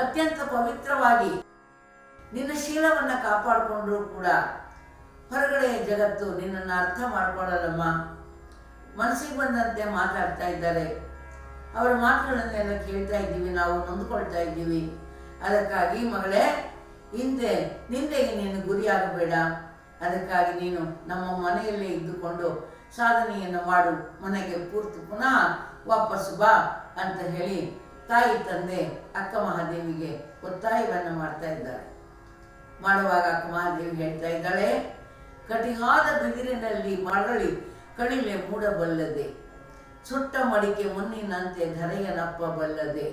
ಅತ್ಯಂತ ಪವಿತ್ರವಾಗಿ ನಿನ್ನ ಶೀಲವನ್ನ ಕಾಪಾಡಿಕೊಂಡ್ರೂ ಕೂಡ ಹೊರಗಡೆ ಜಗತ್ತು ನಿನ್ನನ್ನು ಅರ್ಥ ಮಾಡ್ಕೊಳ್ಳಲ್ಲಮ್ಮ. ಮನಸ್ಸಿಗೆ ಬಂದಂತೆ ಮಾತಾಡ್ತಾ ಇದ್ದಾರೆ. ಅವರ ಮಾತುಗಳನ್ನೆಲ್ಲ ಕೇಳ್ತಾ ಇದ್ದೀವಿ, ನಾವು ನೊಂದ್ಕೊಳ್ತಾ ಇದ್ದೀವಿ. ಅದಕ್ಕಾಗಿ ಮಗಳೇ, ಹಿಂದೆ ನಿಂದೆಗೆ ನೀನು ಗುರಿಯಾಗಬೇಡ. ಅದಕ್ಕಾಗಿ ನೀನು ನಮ್ಮ ಮನೆಯಲ್ಲೇ ಇದ್ದುಕೊಂಡು ಸಾಧನೆಯನ್ನು ಮಾಡು. ಮನೆಗೆ ಪೂರ್ತಿ ಪುನಃ ವಾಪಸ್ಸು ಬಾ ಅಂತ ಹೇಳಿ ತಾಯಿ ತಂದೆ ಅಕ್ಕ ಮಹಾದೇವಿಗೆ ಒತ್ತಾಯವನ್ನು ಮಾಡ್ತಾ ಇದ್ದಾರೆ. ಮಾಡುವಾಗ ಅಕ್ಕ ಮಹಾದೇವಿ ಹೇಳ್ತಾ ಇದ್ದಾಳೆ, ಕಟಿಹಾದ ಬಿದಿರಿನಲ್ಲಿ ಮರಳಿ ಕಣಿಲೆ ಮೂಡಬಲ್ಲದೆ, ಸುಟ್ಟ ಮಡಿಕೆ ಮುನ್ನಿನಂತೆ ಧರೆಯ ನಪ್ಪಬಲ್ಲದೆ,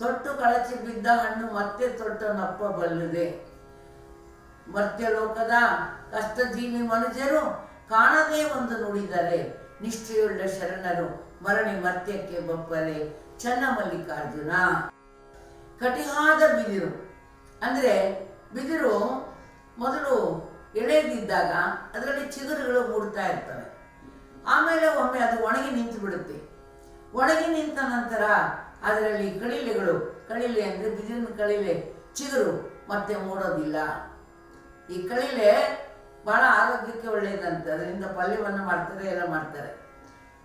ತೊಟ್ಟು ಕಳಚಿ ಬಿದ್ದ ಹಣ್ಣು ಮತ್ತೆ ತೊಟ್ಟ ನಪ್ಪಬಲ್ಲದೆ ಮರ್ತ್ಯಲೋಕದ ಕಷ್ಟಜೀವಿ ಮನುಜರು ಕಾಣದೇ ಒಂದು ನುಡಿದರೆ, ನಿಷ್ಠೆಯುಳ್ಳ ಶರಣರು ಮರಣಿ ಮರ್ತ್ಯಕ್ಕೆ ಬಪ್ಪಲೆ ಚನ್ನಮಲ್ಲಿಕಾರ್ಜುನ. ಕಟಿಹಾದ ಬಿದಿರು. ಅಂದ್ರೆ ಬಿದಿರು ಮೊದಲು ಎಳೆದಿದ್ದಾಗ ಅದರಲ್ಲಿ ಚಿಗುರುಗಳು ಮೂಡ್ತಾ ಇರ್ತವೆ. ಆಮೇಲೆ ಒಮ್ಮೆ ಅದು ಒಣಗಿ ನಿಂತು ಬಿಡುತ್ತೆ. ಒಣಗಿ ನಿಂತ ನಂತರ ಅದರಲ್ಲಿ ಕಳಿಲೆಗಳು ಕಳಿಲೆ ಅಂದರೆ ಬಿದಿರಿನ ಕಳಿಲೆ ಚಿಗುರು ಮತ್ತೆ ಮೂಡೋದಿಲ್ಲ. ಈ ಕಳಿಲೆ ಬಹಳ ಆರೋಗ್ಯಕ್ಕೆ ಒಳ್ಳೆಯದಂತೆ ಅದರಿಂದ ಪಲ್ಯವನ್ನು ಮಾಡ್ತಾರೆ, ಎಲ್ಲ ಮಾಡ್ತಾರೆ.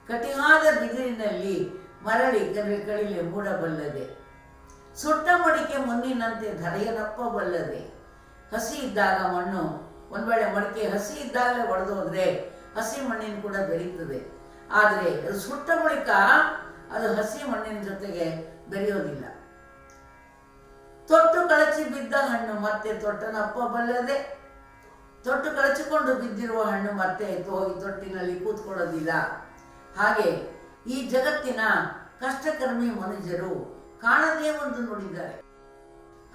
ಕಟಿಹಾದ ಬಿದಿರಿನಲ್ಲಿ ಮರಳಿ ಕಳಿಲೆ ಮೂಡಬಲ್ಲದೆ ಸುಟ್ಟ ಮಡಿಕೆ ಮುನ್ನಿನಂತೆ ಧರೆಯದಪ್ಪಬಲ್ಲದೆ ಹಸಿ ಇದ್ದಾಗ ಮಣ್ಣು, ಒಂದ್ ವೇಳೆ ಮಡಿಕೆ ಹಸಿ ಇದ್ದಾಗಲೇ ಒಡೆದೋದ್ರೆ ಹಸಿ ಮಣ್ಣಿನ ಕೂಡ ಬೆರೀತದೆ. ಆದರೆ ಅದು ಸುಟ್ಟ ಬಳಿಕ ಅದು ಹಸಿ ಮಣ್ಣಿನ ಜೊತೆಗೆ ಬೆರೆಯೋದಿಲ್ಲ. ತೊಟ್ಟು ಕಳಚಿ ಬಿದ್ದ ಹಣ್ಣು ಮತ್ತೆ ತೊಟ್ಟನಪ್ಪ ಬಲ್ಲದೆ, ತೊಟ್ಟು ಕಳಚಿಕೊಂಡು ಬಿದ್ದಿರುವ ಹಣ್ಣು ಮತ್ತೆ ಹೋಗಿ ತೊಟ್ಟಿನಲ್ಲಿ ಕೂತ್ಕೊಳ್ಳೋದಿಲ್ಲ. ಹಾಗೆ ಈ ಜಗತ್ತಿನ ಕಷ್ಟಕರ್ಮಿ ಮನುಷ್ಯರು ಕಾಣದೇ ಒಂದು ನೋಡಿದ್ದಾರೆ.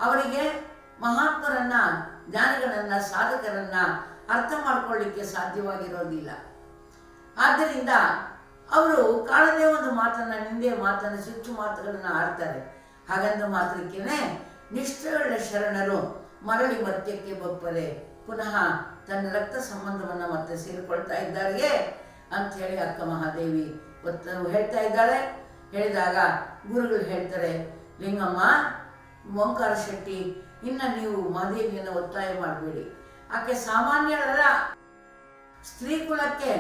ಅವರಿಗೆ ಮಹಾತ್ಮರನ್ನ, ಜ್ಞಾನಿಗಳನ್ನ, ಸಾಧಕರನ್ನ ಅರ್ಥ ಮಾಡ್ಕೊಳ್ಳಿಕ್ಕೆ ಸಾಧ್ಯವಾಗಿರೋದಿಲ್ಲ. ಆದ್ದರಿಂದ ಅವರು ಕಾಣದೇ ಒಂದು ಮಾತನ್ನ, ನಿಂದೆ ಮಾತನ್ನ ಸುಚ್ಚು ಮಾತುಗಳನ್ನ ಆಡ್ತಾರೆ. ಹಾಗಂದ ಮಾತ್ರಕ್ಕೇನೆ ನಿಷ್ಠಗಳ ಶರಣರು ಮರಳಿ ಮಧ್ಯಕ್ಕೆ ಬಪ್ಪರೆ, ಪುನಃ ತನ್ನ ರಕ್ತ ಸಂಬಂಧವನ್ನ ಮತ್ತೆ ಸೇರಿಕೊಳ್ತಾ ಇದ್ದಾರೆಯೇ? ಅಂತ ಹೇಳಿ ಅಕ್ಕ ಮಹಾದೇವಿ ಹೇಳ್ತಾ ಇದ್ದಾಳೆ. ಹೇಳಿದಾಗ ಗುರುಗಳು ಹೇಳ್ತಾರೆ, ಲಿಂಗಮ್ಮ, ಓಂಕಾರ ಶೆಟ್ಟಿ ಇನ್ನ ನೀವು ಮಹಾದೇವಿಯನ್ನು ಒತ್ತಾಯ ಮಾಡಬೇಡಿ. ಆಕೆ ಸಾಮಾನ್ಯರ ಸ್ತ್ರೀ ಕುಲಕ್ಕೆ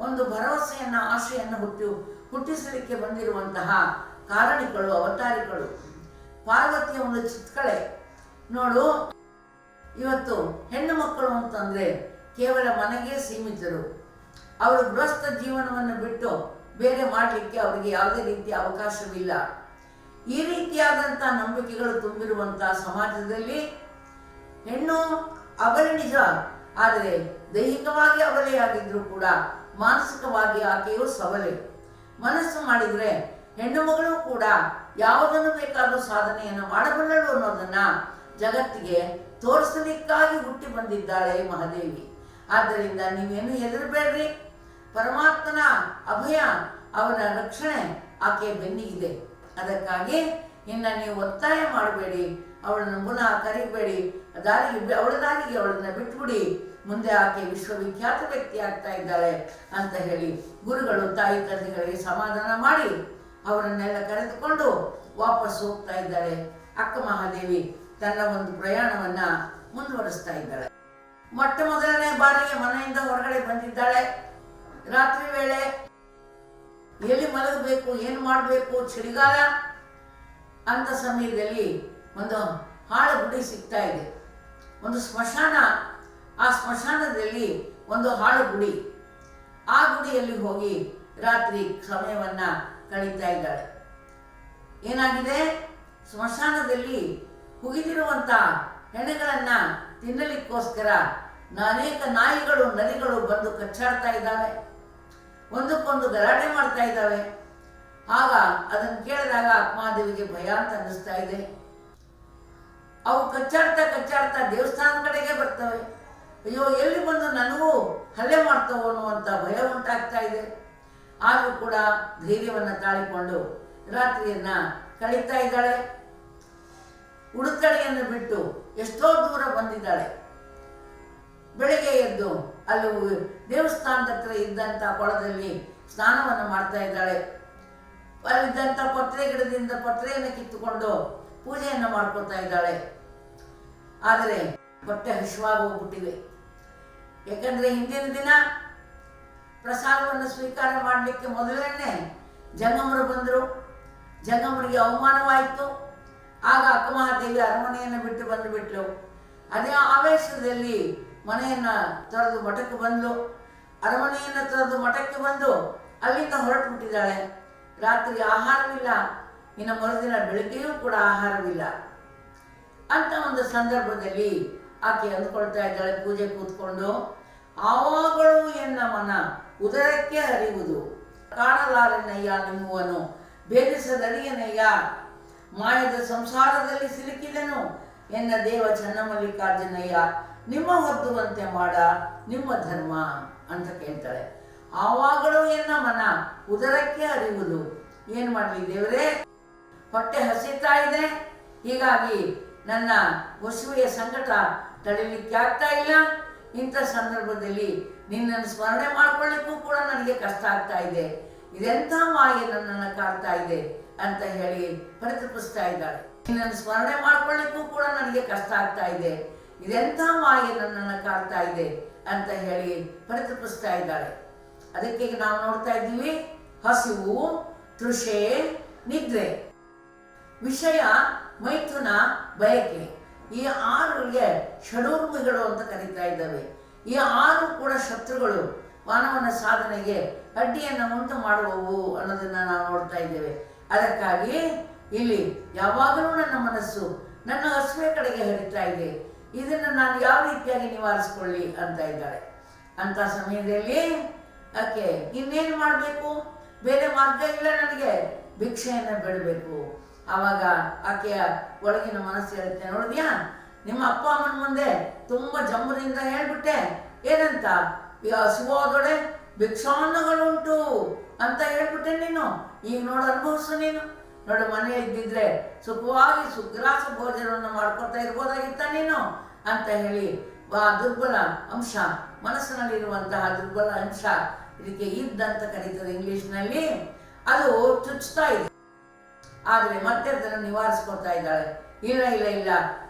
ಒಂದು ಭರವಸೆಯನ್ನು ಆಶೆಯನ್ನು ಹುಟ್ಟು, ಹುಟ್ಟಿಸಲಿಕ್ಕೆ ಬಂದಿರುವಂತಹ ಕಾರಣಿಗಳು, ಅವತಾರಿಗಳು. ಪಾರ್ವತಿಯ ಒಂದು ಚಿತ್ಕಳೆ. ನೋಡು, ಇವತ್ತು ಹೆಣ್ಣು ಮಕ್ಕಳು ಅಂತಂದ್ರೆ ಕೇವಲ ಮನೆಗೆ ಸೀಮಿತರು. ಅವರು ಗೃಹಸ್ಥ ಜೀವನವನ್ನು ಬಿಟ್ಟು ಬೇರೆ ಮಾಡಲಿಕ್ಕೆ ಅವರಿಗೆ ಯಾವುದೇ ರೀತಿಯ ಅವಕಾಶವಿಲ್ಲ. ಈ ರೀತಿಯಾದಂಥ ನಂಬಿಕೆಗಳು ತುಂಬಿರುವಂತಹ ಸಮಾಜದಲ್ಲಿ ಹೆಣ್ಣು ಅವಳಿ ನಿಜ, ಆದರೆ ದೈಹಿಕವಾಗಿ ಅವಲೆಯಾಗಿದ್ರು ಕೂಡ ಮಾನಸಿಕವಾಗಿ ಆಕೆಯು ಸಬಲೆ ಮನಸ್ಸು ಮಾಡಿದರೆ ಹೆಣ್ಣು ಮಗಳು ಕೂಡ ಯಾವುದನ್ನು ಬೇಕಾದರೂ ಸಾಧನೆಯನ್ನು ಮಾಡಬಲ್ಲಳು ಅನ್ನೋದನ್ನ ಜಗತ್ತಿಗೆ ತೋರಿಸಲಿಕ್ಕಾಗಿ ಹುಟ್ಟಿ ಬಂದಿದ್ದಾಳೆ ಮಹಾದೇವಿ. ಆದ್ದರಿಂದ ನೀವೇನು ಹೆದರಬೇಡ್ರಿ. ಪರಮಾತ್ಮನ ಅಭಯ, ಅವನ ರಕ್ಷಣೆ ಆಕೆ ಬೆನ್ನಿಗಿದೆ. ಅದಕ್ಕಾಗಿ ಇನ್ನು ನೀವು ಒತ್ತಾಯ ಮಾಡಬೇಡಿ, ಅವಳನ್ನು ಪುನಃ ಕರಿಬೇಡಿ ದಾರಿಗೆ ಅವಳ ದಾರಿಗೆ ಅವಳನ್ನ ಬಿಟ್ಬಿಡಿ. ಮುಂದೆ ಆಕೆ ವಿಶ್ವವಿಖ್ಯಾತ ವ್ಯಕ್ತಿ ಆಗ್ತಾ ಇದ್ದಾಳೆ ಅಂತ ಹೇಳಿ ಗುರುಗಳು, ತಾಯಿ ತಂದೆಗಳಿಗೆ ಸಮಾಧಾನ ಮಾಡಿ ಅವರನ್ನೆಲ್ಲ ಕರೆದುಕೊಂಡು ವಾಪಸ್ ಹೋಗ್ತಾ ಇದ್ದಾಳೆ. ಅಕ್ಕ ಮಹಾದೇವಿ ತನ್ನ ಒಂದು ಪ್ರಯಾಣವನ್ನ ಮುಂದುವರಿಸ್ತಾ ಇದ್ದಾಳೆ. ಮೊಟ್ಟ ಮೊದಲನೇ ಬಾರಿಗೆ ಮನೆಯಿಂದ ಹೊರಗಡೆ ಬಂದಿದ್ದಾಳೆ. ರಾತ್ರಿ ವೇಳೆ ಎಲ್ಲಿ ಮಲಗಬೇಕು, ಏನು ಮಾಡಬೇಕು, ಚಳಿಗಾಲ ಅಂತ ಸಮಯದಲ್ಲಿ ಒಂದು ಹಾಳು ಗುಡಿ ಸಿಗ್ತಾ ಇದೆ. ಒಂದು ಸ್ಮಶಾನ, ಆ ಸ್ಮಶಾನದಲ್ಲಿ ಒಂದು ಹಾಳು ಗುಡಿ. ಆ ಗುಡಿಯಲ್ಲಿ ಹೋಗಿ ರಾತ್ರಿ ಸಮಯವನ್ನ ಕಳೀತಾ ಇದ್ದಾಳೆ. ಏನಾಗಿದೆ? ಸ್ಮಶಾನದಲ್ಲಿ ಹುಗಿದಿರುವಂತ ಹೆಣಗಳನ್ನ ತಿನ್ನಲಿಕ್ಕೋಸ್ಕರ ಅನೇಕ ನಾಯಿಗಳು, ನದಿಗಳು ಬಂದು ಕಚ್ಚಾಡ್ತಾ ಇದ್ದಾವೆ. ಒಂದಕ್ಕೊಂದು ಗಲಾಟೆ ಮಾಡ್ತಾ ಇದ್ದಾವೆ. ಆಗ ಅದನ್ನು ಕೇಳಿದಾಗ ಆತ್ಮಾದೇವಿಗೆ ಭಯ ಅಂತ ಅನ್ನಿಸ್ತಾ ಇದೆ. ಅವು ಕಚ್ಚಾಡ್ತಾ ಕಚ್ಚಾಡ್ತಾ ದೇವಸ್ಥಾನ ಕಡೆಗೆ ಬರ್ತವೆ. ಅಯ್ಯೋ, ಎಲ್ಲಿ ಬಂದು ನನಗೂ ಹಲ್ಲೆ ಮಾಡ್ತವೋ ಅನ್ನುವಂಥ ಭಯ ಉಂಟಾಗ್ತಾ ಇದೆ. ಆದರೂ ಕೂಡ ಧೈರ್ಯವನ್ನು ತಾಳಿಕೊಂಡು ರಾತ್ರಿಯನ್ನ ಕಳೀತಾ ಇದ್ದಾಳೆ. ಉಡುತಡೆಯನ್ನು ಬಿಟ್ಟು ಎಷ್ಟೋ ದೂರ ಬಂದಿದ್ದಾಳೆ. ಎದ್ದು ಅಲ್ಲಿ ದೇವಸ್ಥಾನದ ಹತ್ರ ಇದ್ದಂಥ ಕೊಳದಲ್ಲಿ ಸ್ನಾನವನ್ನು ಮಾಡ್ತಾ ಇದ್ದಾಳೆ. ಅಲ್ಲಿದ್ದಂಥ ಪತ್ರೆ ಗಿಡದಿಂದ ಪತ್ರೆಯನ್ನು ಕಿತ್ತುಕೊಂಡು ಪೂಜೆಯನ್ನು ಮಾಡ್ಕೊತಾ ಇದ್ದಾಳೆ. ಆದರೆ ಬಟ್ಟೆ ಹಸಿವಾಗಿ ಹೋಗ್ಬಿಟ್ಟಿವೆ ಯಾಕಂದ್ರೆ ಹಿಂದಿನ ದಿನ ಪ್ರಸಾದವನ್ನು ಸ್ವೀಕಾರ ಮಾಡಲಿಕ್ಕೆ ಮೊದಲನೇ ಜಂಗಮರು ಬಂದರು. ಜಂಗಮರಿಗೆ ಅವಮಾನವಾಯಿತು. ಆಗ ಅಕ್ಕಮಹಾದೇವಿ ಅರಮನೆಯನ್ನು ಬಿಟ್ಟು ಬಂದುಬಿಟ್ಲು. ಅದೇ ಆವೇಶದಲ್ಲಿ ಮನೆಯನ್ನ ತೊರೆದು ಮಠಕ್ಕೆ ಬಂದು ಅರಮನೆಯನ್ನು ತೊರೆದು ಮಠಕ್ಕೆ ಬಂದು ಅಲ್ಲಿಂದ ಹೊರಟುಬಿಟ್ಟಿದ್ದಾಳೆ. ರಾತ್ರಿ ಆಹಾರವಿಲ್ಲ. ಇನ್ನು ಮರುದಿನ ಬೆಳಗ್ಗೆಯೂ ಕೂಡ ಆಹಾರವಿಲ್ಲ. ಅಂತ ಒಂದು ಸಂದರ್ಭದಲ್ಲಿ ಆಕೆ ಅಂದ್ಕೊಳ್ತಾ ಇದ್ದಾಳೆ ಪೂಜೆ ಕೂತ್ಕೊಂಡು. ಆವಾಗಳು ಎನ್ನ ಮನ, ಉದರಕ್ಕೆ ಹರಿಯುವುದು. ಕಾಣಲಾರನಯ್ಯ ನಿಮ್ಮುವನು ಭೇದಿಸದರಿಯನಯ್ಯ ಮಾಯದ ಸಂಸಾರದಲ್ಲಿ ಸಿಲುಕಿದನು ಎನ್ನ ದೇವ ಚನ್ನಮಲ್ಲಿಕಾರ್ಜುನಯ್ಯ. ನಿಮ್ಮ ಹೊದ್ದುವಂತೆ ಮಾಡ, ನಿಮ್ಮ ಧರ್ಮ ಅಂತ ಕೇಳ್ತಾಳೆ. ಆವಾಗಲೂ ಎನ್ನ ಮನ? ಉದರಕ್ಕೆ ಅರಿವುದು ಏನು ಮಾಡಲಿ ದೇವರೇ? ಹೊಟ್ಟೆ ಹಸಿತಾ ಇದೆ. ಹೀಗಾಗಿ ನನ್ನ ವಸುವೆಯ ಸಂಕಟ ತಡೆಯಲಿಕ್ಕೆ ಆಗ್ತಾ ಇಲ್ಲ. ಇಂಥ ಸಂದರ್ಭದಲ್ಲಿ ನಿನ್ನನ್ನು ಸ್ಮರಣೆ ಮಾಡ್ಕೊಳ್ಳಿಕ್ಕೂ ಕೂಡ ನನಗೆ ಕಷ್ಟ ಆಗ್ತಾ ಇದೆ. ಇದೆಂಥ ಮಾಯೆ ನನ್ನನ್ನು ಕಾಡ್ತಾ ಇದೆ ಅಂತ ಹೇಳಿ ಪರಿತಪಿಸ್ತಾ ಇದ್ದಾಳೆ. ನಿನ್ನನ್ನು ಸ್ಮರಣೆ ಮಾಡ್ಕೊಳ್ಳಿಕ್ಕೂ ಕೂಡ ನನಗೆ ಕಷ್ಟ ಆಗ್ತಾ ಇದೆ. ಇದೆಂಥ ಮಾಯೆ ನನ್ನನ್ನು ಕಾಣ್ತಾ ಇದೆ ಅಂತ ಹೇಳಿ ಪರಿತಪಿಸ್ತಾ ಇದ್ದಾಳೆ. ಅದಕ್ಕೆ ನಾವು ನೋಡ್ತಾ ಇದ್ದೀವಿ, ಹಸಿವು, ತೃಷೆ, ನಿದ್ರೆ. ವಿಷಯ ಮೈಥುನ ಬಯಕೆ. ಈ ಆರುಗೆ ಷಡೂರ್ಮಿಗಳು ಅಂತ ಕರೀತಾ ಇದ್ದಾವೆ. ಈ ಆರು ಕೂಡ ಶತ್ರುಗಳು. ಮಾನವನ ಸಾಧನೆಗೆ ಅಡ್ಡಿಯನ್ನು ಉಂಟು ಮಾಡುವವು ಅನ್ನೋದನ್ನ ನಾವು ನೋಡ್ತಾ ಇದ್ದೇವೆ. ಅದಕ್ಕಾಗಿ ಇಲ್ಲಿ ಯಾವಾಗಲೂ ನನ್ನ ಮನಸ್ಸು ನನ್ನ ಹಸುವೆ ಕಡೆಗೆ ಹರಿತಾ ಇದೆ. ಇದನ್ನು ನಾನು ಯಾವ ರೀತಿಯಾಗಿ ನಿವಾರಿಸ್ಕೊಳ್ಳಿ ಅಂತ ಇದ್ದಾಳೆ. ಅಂತ ಸಮಯದಲ್ಲಿ ಆಕೆ ಇನ್ನೇನು ಮಾಡಬೇಕು? ಬೇರೆ ಮಾರ್ಗ ಇಲ್ಲ ನನಗೆ. ಭಿಕ್ಷೆಯನ್ನು ಬಿಡಬೇಕು. ಆವಾಗ ಆಕೆಯ ಒಳಗಿನ ಮನಸ್ಸು ಹೇಳುತ್ತೆ ನೋಡಿದ್ಯಾ ನಿಮ್ಮ ಅಪ್ಪ ಅಮ್ಮನ ಮುಂದೆ ತುಂಬ ಜಂಬದಿಂದ ಹೇಳ್ಬಿಟ್ಟೆ. ಏನಂತ? ಈ ಹಸುವಾದೊಡೆ ಭಿಕ್ಷಾನ್ನಗಳುಂಟು ಅಂತ ಹೇಳ್ಬಿಟ್ಟೆ ನೀನು. ಈಗ ನೋಡು ಅನುಭವಿಸು ನೀನು. ನೋಡು ಮನೆ ಇದ್ದಿದ್ರೆ ಸುಖವಾಗಿ ಸುಗ್ರಾಸ ಭೋಜನವನ್ನು ಮಾಡ್ಕೊತಾ ಇರ್ಬೋದಾಗಿತ್ತ ನೀನು? ಅಂತ ಹೇಳಿ ಆ ದುರ್ಬಲ ಅಂಶ, ಮನಸ್ಸಿನಲ್ಲಿರುವಂತಹ ದುರ್ಬಲ ಅಂಶ ಇದಕ್ಕೆ ಇದ್ದಂತ ಕರೀತಾರೆ ಇಂಗ್ಲಿಷ್ನಲ್ಲಿ. ಅದು ಚುಚ್ತಾ ಇದೆ. ಆದರೆ ಮತ್ತೆ ಅದನ್ನು ನಿವಾರಿಸ್ಕೊಳ್ತಾ ಇದ್ದಾಳೆ. ಇಲ್ಲ ಇಲ್ಲ ಇಲ್ಲ,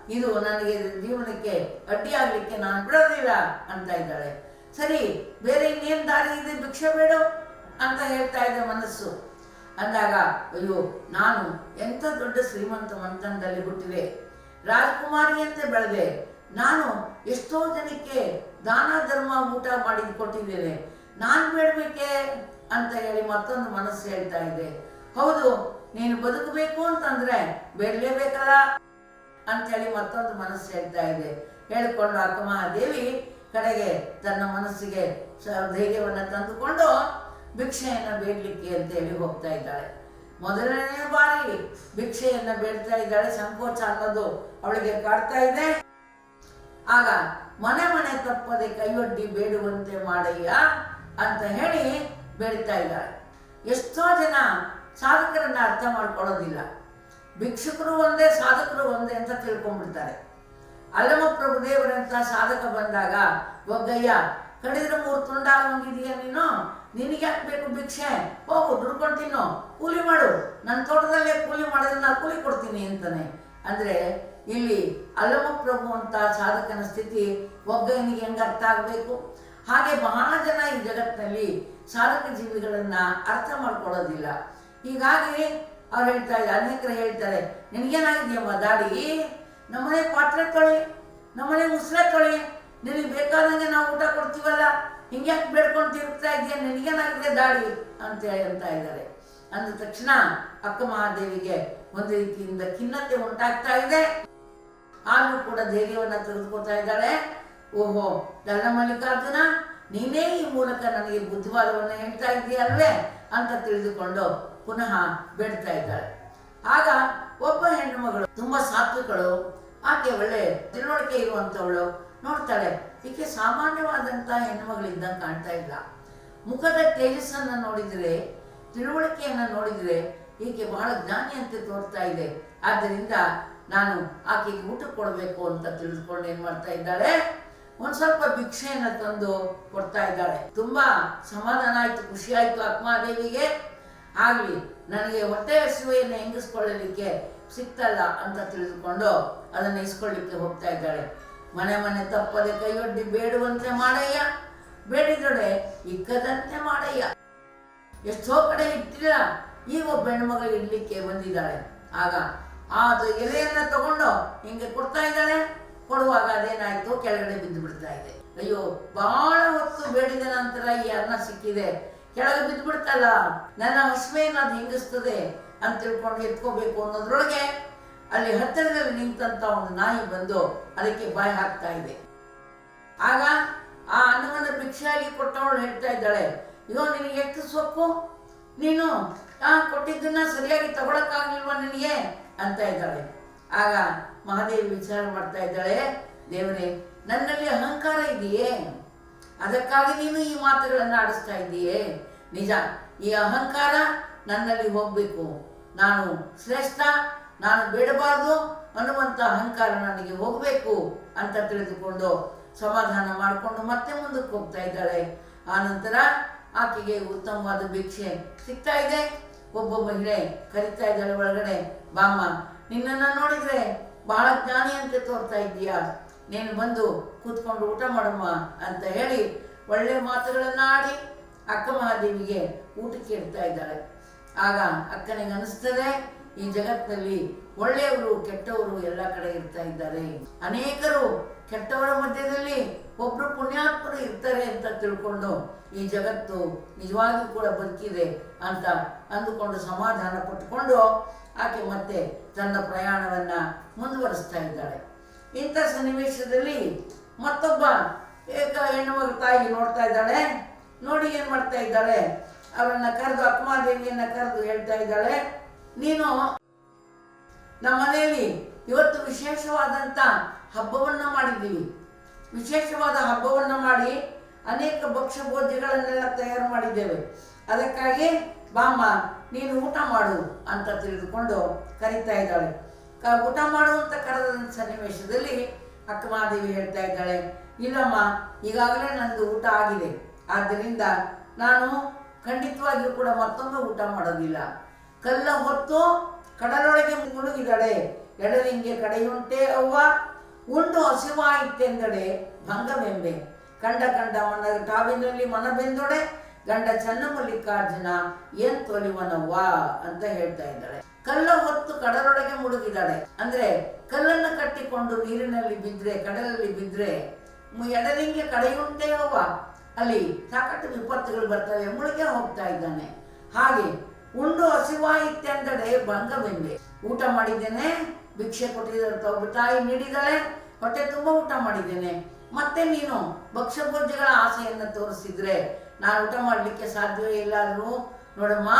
ಇದು ನನಗೆ ಜೀವನಕ್ಕೆ ಅಡ್ಡಿಯಾಗಲಿಕ್ಕೆ ನಾನು ಬಿಡೋದಿಲ್ಲ ಅಂತ ಇದ್ದಾಳೆ. ಸರಿ, ಬೇರೆ ಇನ್ನೇನು ದಾರಿ ಇದೆ? ಭಿಕ್ಷೆ ಬೇಡ ಅಂತ ಹೇಳ್ತಾ ಇದೆ ಮನಸ್ಸು. ಅಂದಾಗ, ಅಯ್ಯೋ, ನಾನು ಎಂಥ ದೊಡ್ಡ ಶ್ರೀಮಂತ ಮಂತನದಲ್ಲಿ ಹುಟ್ಟಿದೆ. ರಾಜಕುಮಾರಿಯಂತೆ ಬೆಳೆದೆ. ನಾನು ಎಷ್ಟೋ ಜನಕ್ಕೆ ದಾನ, ಧರ್ಮ, ಊಟ ಮಾಡಿ ಕೊಟ್ಟಿದ್ದೇನೆ. ನಾನು ಬೇಡಬೇಕೆ ಅಂತ ಹೇಳಿ ಮತ್ತೊಂದು ಮನಸ್ಸು ಹೇಳ್ತಾ ಇದೆ. ಹೌದು, ನೀನು ಬದುಕಬೇಕು ಅಂತಂದ್ರೆ ಬೇಡಲೇಬೇಕಲ್ಲ ಅಂತೇಳಿ ಮತ್ತೊಂದು ಮನಸ್ಸು ಹೇಳ್ತಾ ಇದೆ. ಹೇಳಿಕೊಂಡು ಅಕ್ಕಮಹಾದೇವಿ ಕಡೆಗೆ ತನ್ನ ಮನಸ್ಸಿಗೆ ಧೈರ್ಯವನ್ನು ತಂದುಕೊಂಡು ಭಿಕ್ಷೆಯನ್ನು ಬೇಡಲಿಕ್ಕೆ ಅಂತೇಳಿ ಹೋಗ್ತಾ ಇದ್ದಾಳೆ. ಮೊದಲನೇ ಬಾರಿ ಭಿಕ್ಷೆಯನ್ನು ಬೇಡ್ತಾ ಇದ್ದಾಳೆ. ಸಂಕೋಚ ಅನ್ನೋದು ಅವಳಿಗೆ ಕಾಡ್ತಾ ಇದೆ. ಆಗ ಮನೆ ಮನೆ ತಪ್ಪದೆ ಕೈಯೊಡ್ಡಿ ಬೇಡುವಂತೆ ಮಾಡಯ್ಯ ಅಂತ ಹೇಳಿ ಬೇಡ್ತಾ ಇದ್ದಾರೆ ಎಷ್ಟೋ ಜನ ಸಾಧಕರನ್ನ ಅರ್ಥ ಮಾಡ್ಕೊಳ್ಳೋದಿಲ್ಲ. ಭಿಕ್ಷುಕರು ಒಂದೇ, ಸಾಧಕರು ಒಂದೇ ಅಂತ ತಿಳ್ಕೊಂಡ್ಬಿಡ್ತಾರೆ. ಅಲ್ಲಮ ಪ್ರಭು ದೇವರಂತ ಸಾಧಕ ಬಂದಾಗ ಒಗ್ಗಯ್ಯ ಕಡಿದ್ರೆ ಮೂರು ತುಂಡಾಗೋಂಗಿದೀಯ ನೀನು? ನಿನಗೆ ಯಾಕೆ ಬೇಕು ಭಿಕ್ಷೆ? ಹೋಗು, ದುಡ್ಕೊಂಡು ತಿನ್ನು. ಕೂಲಿ ಮಾಡು. ನನ್ನ ತೋಟದಲ್ಲೇ ಕೂಲಿ ಮಾಡಿದ್ರೆ ನಾನು ಕೂಲಿ ಕೊಡ್ತೀನಿ ಅಂತಾನೆ. ಅಂದ್ರೆ ಇಲ್ಲಿ ಅಲ್ಲಮ ಪ್ರಭು ಅಂತ ಸಾಧಕನ ಸ್ಥಿತಿ ಒಗ್ಗನಿಗೆ ಹೆಂಗೆ ಅರ್ಥ ಆಗಬೇಕು? ಹಾಗೆ ಬಹಳ ಜನ ಈ ಜಗತ್ತಿನಲ್ಲಿ ಸಾಧಕ ಜೀವಿಗಳನ್ನ ಅರ್ಥ ಮಾಡ್ಕೊಳ್ಳೋದಿಲ್ಲ. ಹೀಗಾಗಿ ಅವ್ರು ಹೇಳ್ತಾ ಇದ್ದಾರೆ, ಅನೇಕರು ಹೇಳ್ತಾರೆ ನಿನಗೇನಾಗಿದೆಯಮ್ಮ ದಾಡಿ? ನಮ್ಮನೆ ಪಾತ್ರೆ ತೊಳೆ, ನಮ್ಮನೆ ಮುಸ್ರೆ ತೊಳೆ, ನಿನಗೆ ಬೇಕಾದಂಗೆ ನಾವು ಊಟ ಕೊಡ್ತೀವಲ್ಲ? ಹಿಂಗ್ಯಾಕೆ ಬೇಡ್ಕೊಂಡು ತಿರುಗ್ತಾ ಇದೆಯಾ ನಿನಗೇನಾಗಿದೆ ದಾಡಿ? ಅಂತ ಹೇಳ್ತಾ ಇದ್ದಾರೆ. ಅಂದ ತಕ್ಷಣ ಅಕ್ಕ ಮಹಾದೇವಿಗೆ ಒಂದು ರೀತಿಯಿಂದ ಖಿನ್ನತೆ ಉಂಟಾಗ್ತಾ ಇದೆ. ಆದ್ರೂ ಕೂಡ ಧೈರ್ಯವನ್ನು ತೆಗೆದುಕೊಳ್ತಾ ಇದ್ದಾಳೆ. ಓಹೋ ದಂಡ ಮಲ್ಲಿಕಾರ್ಜುನ, ನೀನೇ ಈ ಮೂಲಕ ನನಗೆ ಬುದ್ಧಿವಾದವನ್ನು ಹೇಳ್ತಾ ಇದ್ದೀಯಲ್ವೇ ಅಂತ ತಿಳಿದುಕೊಂಡು ಪುನಃ ಬೇಡ್ತಾ ಇದ್ದಾಳೆ. ಆಗ ಒಬ್ಬ ಹೆಣ್ಣುಮಗಳು ತುಂಬಾ ಸಾತ್ವಿಕಳು, ಆಕೆ ಒಳ್ಳೆ ತಿಳುವಳಿಕೆ ಇರುವಂತವಳು ನೋಡ್ತಾಳೆ, ಈಕೆ ಸಾಮಾನ್ಯವಾದಂತ ಹೆಣ್ಣು ಮಗಳಿದ್ದಂಗೆ ಕಾಣ್ತಾ ಇಲ್ಲ. ಮುಖದ ತೇಜಸ್ಸನ್ನ ನೋಡಿದ್ರೆ, ತಿಳುವಳಿಕೆಯನ್ನ ನೋಡಿದ್ರೆ ಈಕೆ ಬಹಳ ಜ್ಞಾನಿಯಂತೆ ತೋರ್ತಾ ಇದೆ. ಆದ್ದರಿಂದ ನಾನು ಆಕೆಗೆ ಊಟ ಕೊಡಬೇಕು ಅಂತ ತಿಳಿದುಕೊಂಡು ಏನ್ ಮಾಡ್ತಾ ಇದ್ದಾಳೆ? ಒಂದ್ ಸ್ವಲ್ಪ ಭಿಕ್ಷೆಯನ್ನ ತಂದು ಕೊಡ್ತಾ ಇದ್ದಾಳೆ. ತುಂಬಾ ಸಮಾಧಾನ ಆಯ್ತು, ಖುಷಿ ಆಯ್ತು ಆತ್ಮಾದೇವಿಗೆ. ಆಗ್ಲಿ, ನನಗೆ ಹೊಟ್ಟೆ ಹಸಿವೆಯನ್ನು ಹೆಂಗಿಸ್ಕೊಳ್ಳಲಿಕ್ಕೆ ಸಿಗ್ತಲ್ಲ ಅಂತ ತಿಳಿದುಕೊಂಡು ಅದನ್ನು ಇಸ್ಕೊಳ್ಳಿಕ್ಕೆ ಹೋಗ್ತಾ ಇದ್ದಾಳೆ. ಮನೆ ಮನೆ ತಪ್ಪದೆ ಕೈಯೊಡ್ಡಿ ಬೇಡುವಂತೆ ಮಾಡಯ್ಯ. ಬೇಡಿದೊಡೆ ಇಕ್ಕದಂತೆ ಮಾಡಯ್ಯ. ಎಷ್ಟೋ ಕಡೆ ಇಟ್ಟಿಲ್ಲ, ಈಗ ಒಬ್ಬ ಹೆಣ್ಮಗಳು ಇಡ್ಲಿಕ್ಕೆ ಬಂದಿದ್ದಾಳೆ. ಆಗ ಅದು ಎಲೆಯನ್ನ ತಗೊಂಡು ಹಿಂಗೆ ಕೊಡ್ತಾ ಇದ್ದಾಳೆ, ಕೊಡುವಾಗ ಅದೇನಾಯ್ತು? ಕೆಳಗಡೆ ಬಿದ್ದು ಬಿಡ್ತಾ ಇದೆ. ಅಯ್ಯೋ, ಬಹಳ ಹೊತ್ತು ಬೇಡಿದ ನಂತರ ಈ ಅನ್ನ ಸಿಕ್ಕಿದೆ. ಕೆಳಗೆ ಬಿದ್ದು ಬಿಡ್ತಲ್ಲ, ನನ್ನ ಹಸುವೆಯನ್ನು ಅದು ಹಿಂಗಿಸ್ತದೆ ಅಂತ ತಿಳ್ಕೊಂಡು ಎತ್ಕೋಬೇಕು ಅನ್ನೋದ್ರೊಳಗೆ ಅಲ್ಲಿ ಹತ್ತಿರದಲ್ಲಿ ನಿಂತಂತ ಒಂದು ನಾಯಿ ಬಂದು ಅದಕ್ಕೆ ಬಾಯಿ ಹಾಕ್ತಾ ಇದೆ. ಆಗ ಆ ಅನ್ನವನ್ನು ಭಿಕ್ಷೆಯಾಗಿ ಕೊಟ್ಟವಳು ಹೇಳ್ತಾ ಇದ್ದಾಳೆ ಅಯ್ಯೋ ನಿನಗೆ ಎಷ್ಟು ಸೊಪ್ಪು ನೀನು, ಆ, ಕೊಟ್ಟಿದ್ದನ್ನ ಸರಿಯಾಗಿ ತಗೊಳಕ್ಕಾಗ್ಲಿಲ್ವಾ ನಿನಗೆ? ಅಂತ ಇದ್ದಾಳೆ. ಆಗ ಮಹಾದೇವಿ ವಿಚಾರ ಮಾಡ್ತಾ ಇದ್ದಾಳೆ, ದೇವರೇ, ನನ್ನಲ್ಲಿ ಅಹಂಕಾರ ಇದೆಯೇ? ಅದಕ್ಕಾಗಿ ನೀನು ಈ ಮಾತುಗಳನ್ನು ಆಡಿಸ್ತಾ ಇದ್ದೀಯೇ? ನಿಜ, ಈ ಅಹಂಕಾರ ನನ್ನಲ್ಲಿ ಹೋಗ್ಬೇಕು. ನಾನು ಶ್ರೇಷ್ಠ, ನಾನು ಬೇಡಬಾರ್ದು ಅನ್ನುವಂಥ ಅಹಂಕಾರ ನನಗೆ ಹೋಗಬೇಕು ಅಂತ ತಿಳಿದುಕೊಂಡು ಸಮಾಧಾನ ಮಾಡಿಕೊಂಡು ಮತ್ತೆ ಮುಂದಕ್ಕೆ ಹೋಗ್ತಾ ಇದ್ದಾಳೆ. ಆ ನಂತರ ಆಕೆಗೆ ಉತ್ತಮವಾದ ಭಿಕ್ಷೆ ಸಿಗ್ತಾ ಇದೆ. ಒಬ್ಬ ಮಹಿಳೆ ಕರಿತಾ ಇದ್ದಾಳೆ ಒಳಗಡೆ. ಬಾಮ್ಮ ನಿನ್ನನ್ನು ನೋಡಿದ್ರೆ ಬಹಳ ಜ್ಞಾನಿ ಅಂತ ತೋರ್ತಾ ಇದ್ದೀಯಾ? ನೀನು ಬಂದು ಕೂತ್ಕೊಂಡು ಊಟ ಮಾಡಮ್ಮ ಅಂತ ಹೇಳಿ ಒಳ್ಳೆ ಮಾತುಗಳನ್ನು ಆಡಿ ಅಕ್ಕ ಮಹಾದೇವಿಗೆ ಊಟಕ್ಕೆ ಇಡ್ತಾ ಇದ್ದಾಳೆ. ಆಗ ಅಕ್ಕನಿಗೆ ಅನಿಸ್ತದೆ, ಈ ಜಗತ್ತಿನಲ್ಲಿ ಒಳ್ಳೆಯವರು ಕೆಟ್ಟವರು ಎಲ್ಲ ಕಡೆ ಇರ್ತಾ ಇದ್ದಾರೆ. ಅನೇಕರು ಕೆಟ್ಟವರ ಮಧ್ಯದಲ್ಲಿ ಒಬ್ರು ಪುಣ್ಯಾತ್ಮರು ಇರ್ತಾರೆ ಅಂತ ತಿಳ್ಕೊಂಡು ಈ ಜಗತ್ತು ನಿಜವಾಗಿಯೂ ಕೂಡ ಬದುಕಿದೆ ಅಂತ ಅಂದುಕೊಂಡು ಸಮಾಧಾನ ಪಟ್ಟುಕೊಂಡು ಆಕೆ ಮತ್ತೆ ತನ್ನ ಪ್ರಯಾಣವನ್ನ ಮುಂದುವರಿಸ್ತಾ ಇದ್ದಾಳೆ. ಇಂಥ ಸನ್ನಿವೇಶದಲ್ಲಿ ಮತ್ತೊಬ್ಬ ಏಕ ಹೆಣ್ಣುಮಗ ತಾಯಿ ನೋಡ್ತಾ ಇದ್ದಾಳೆ. ನೋಡಿ ಏನು ಮಾಡ್ತಾ ಇದ್ದಾಳೆ? ಅವಳನ್ನ ಕರೆದು ಅಕ್ಮಾದೇವಿಯನ್ನ ಕರೆದು ಹೇಳ್ತಾ ಇದ್ದಾಳೆ, ನೀನು ನಮ್ಮ ಮನೆಯಲ್ಲಿ ಇವತ್ತು ವಿಶೇಷವಾದಂಥ ಹಬ್ಬವನ್ನ ಮಾಡಿದ್ದೀವಿ. ವಿಶೇಷವಾದ ಹಬ್ಬವನ್ನ ಮಾಡಿ ಅನೇಕ ಭಕ್ಷ್ಯ ಭೋಜ್ಯಗಳನ್ನೆಲ್ಲ ತಯಾರು ಮಾಡಿದ್ದೇವೆ. ಅದಕ್ಕಾಗಿ ಬಾಮ್ಮ ನೀನು ಊಟ ಮಾಡು ಅಂತ ತಿಳಿದುಕೊಂಡು ಕರೀತಾ ಇದ್ದಾಳೆ. ಕ- ಊಟ ಮಾಡುವಂತ ಕರೆದ ಸನ್ನಿವೇಶದಲ್ಲಿ ಅಕ್ಕಮಾದೇವಿ ಹೇಳ್ತಾ ಇದ್ದಾಳೆ, ಇಲ್ಲಮ್ಮ, ಈಗಾಗಲೇ ನಂದು ಊಟ ಆಗಿದೆ. ಆದ್ದರಿಂದ ನಾನು ಖಂಡಿತವಾಗಿಯೂ ಕೂಡ ಮತ್ತೊಂದು ಊಟ ಮಾಡೋದಿಲ್ಲ. ಕಲ್ಲ ಹೊತ್ತು ಕಡಲೊಳಗೆ ಮುಳುಗಿದಳೆ. ಎಡಲಿಂಗೆ ಕಡೆಯುಂಟೆ ಅವ್ವ, ಉಂಡು ಹಸಿವಾಯಿತೆಂದಡೆ ಭಂಗವೆಂಬೆ. ಕಂಡ ಕಂಡ ಮನ ಟಾವಿನಲ್ಲಿ ಮನ ಬೆಂದೊಡೆ ಗಂಡ ಚನ್ನಮಲ್ಲಿಕಾರ್ಜುನ ಏನ್ ತೊಲಿವನವ್ವ ಅಂತ ಹೇಳ್ತಾ ಇದ್ದಾಳೆ. ಕಲ್ಲ ಹೊತ್ತು ಕಡಲೊಳಗೆ ಮುಳುಗಿದಾಳೆ. ಅಂದ್ರೆ ಕಲ್ಲನ್ನು ಕಟ್ಟಿಕೊಂಡು ನೀರಿನಲ್ಲಿ ಬಿದ್ರೆ, ಕಡಲಲ್ಲಿ ಬಿದ್ರೆ ಎಡಲಿಂಗೆ ಕಡೆಯುಂಟೆ ಅವ್ವ. ಅಲ್ಲಿ ಸಾಕಷ್ಟು ವಿಪತ್ತುಗಳು ಬರ್ತವೆ, ಮುಳುಗೆ ಹೋಗ್ತಾ ಇದ್ದಾನೆ. ಹಾಗೆ ಉಂಡು ಹಸಿವಾಯಿತೆಂದಡೆ ಭಂಗವೆಂಬೆ. ಊಟ ಮಾಡಿದ್ದೇನೆ, ಭಿಕ್ಷೆ ಕೊಟ್ಟಿದ್ದಾರೆ ಒಬ್ಬ ತಾಯಿ ನೀಡಿದಾಳೆ, ಹೊಟ್ಟೆ ತುಂಬ ಊಟ ಮಾಡಿದ್ದೇನೆ. ಮತ್ತೆ ನೀನು ಭಕ್ಷ್ಯ ಭೋಜ್ಯಗಳ ಆಸೆಯನ್ನು ತೋರಿಸಿದ್ರೆ ನಾನು ಊಟ ಮಾಡಲಿಕ್ಕೆ ಸಾಧ್ಯವೇ ಇಲ್ಲಾದರೂ ನೋಡಮ್ಮ,